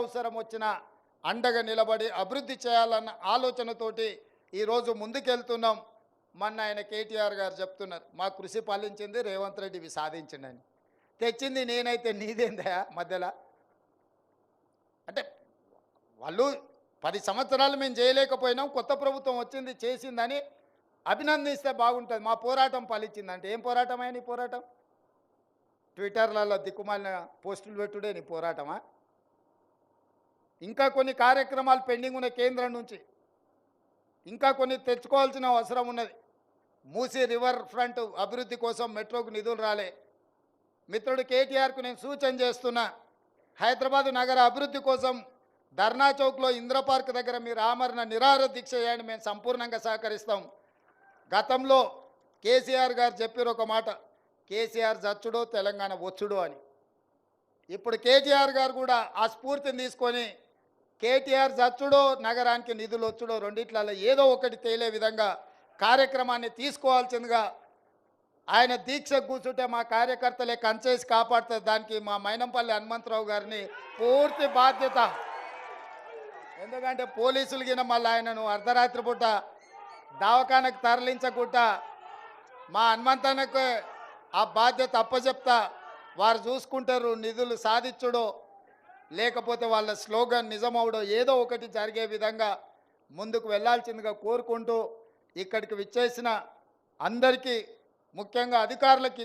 అవసరం వచ్చినా అండగా నిలబడి అభివృద్ధి చేయాలన్న ఆలోచనతోటి ఈరోజు ముందుకెళ్తున్నాం మొన్న ఆయన కేటీఆర్ గారు చెప్తున్నారు. మా కృషి పాలించింది రేవంత్ రెడ్డి ఇవి సాధించిండని. తెచ్చింది నేనైతే నీదేందా మధ్యలో? అంటే వాళ్ళు పది సంవత్సరాలు మేము చేయలేకపోయినాం కొత్త ప్రభుత్వం వచ్చింది చేసిందని అభినందిస్తే బాగుంటుంది. మా పోరాటం ఫలించిందంటే ఏం పోరాటం నీ పోరాటం? ట్విట్టర్లలో దిక్కుమాలిన పోస్టులు పెట్టుడే నీ పోరాటమా? ఇంకా కొన్ని కార్యక్రమాలు పెండింగ్ ఉన్న కేంద్రం నుంచి. ఇంకా కొన్ని తెచ్చుకోవాల్సిన అవసరం ఉన్నది. మూసీ రివర్ ఫ్రంట్ అభివృద్ధి కోసం మెట్రోకు నిధులు రాలే. మిత్రుడు కేటీఆర్కు నేను సూచన చేస్తున్నా హైదరాబాద్ నగర అభివృద్ధి కోసం ధర్నా చౌక్లో ఇంద్రపార్క్ దగ్గర మీరు ఆమరణ నిరాహార దీక్ష చేయండి మేము సంపూర్ణంగా సహకరిస్తాం. గతంలో కేసీఆర్ గారు చెప్పారు ఒక మాట కేసీఆర్ జచ్చుడో తెలంగాణ వచ్చుడో అని. ఇప్పుడు కేటీఆర్ గారు కూడా ఆ స్ఫూర్తిని తీసుకొని కేటీఆర్ చచ్చుడో నగరానికి నిధులు వచ్చుడో రెండిట్లలో ఏదో ఒకటి తేలే విధంగా కార్యక్రమాన్ని తీసుకోవాల్సిందిగా ఆయన దీక్ష కూర్చుంటే మా కార్యకర్తలే కంచేసి కాపాడుతుంది దానికి మా మైనంపల్లి హనుమంతరావు గారిని పూర్తి బాధ్యత. ఎందుకంటే పోలీసులు గిన మళ్ళీ ఆయనను అర్ధరాత్రి పూట దవాఖానకు తరలించకుండా మా హనుమంతానికి ఆ బాధ్యత అప్పచెప్తా వారు చూసుకుంటారు నిధులు సాధించుడో లేకపోతే వాళ్ళ స్లోగన్ నిజమవడం ఏదో ఒకటి జరిగే విధంగా ముందుకు వెళ్ళాల్సిందిగా కోరుకుంటూ ఇక్కడికి విచ్చేసిన అందరికీ ముఖ్యంగా అధికారులకి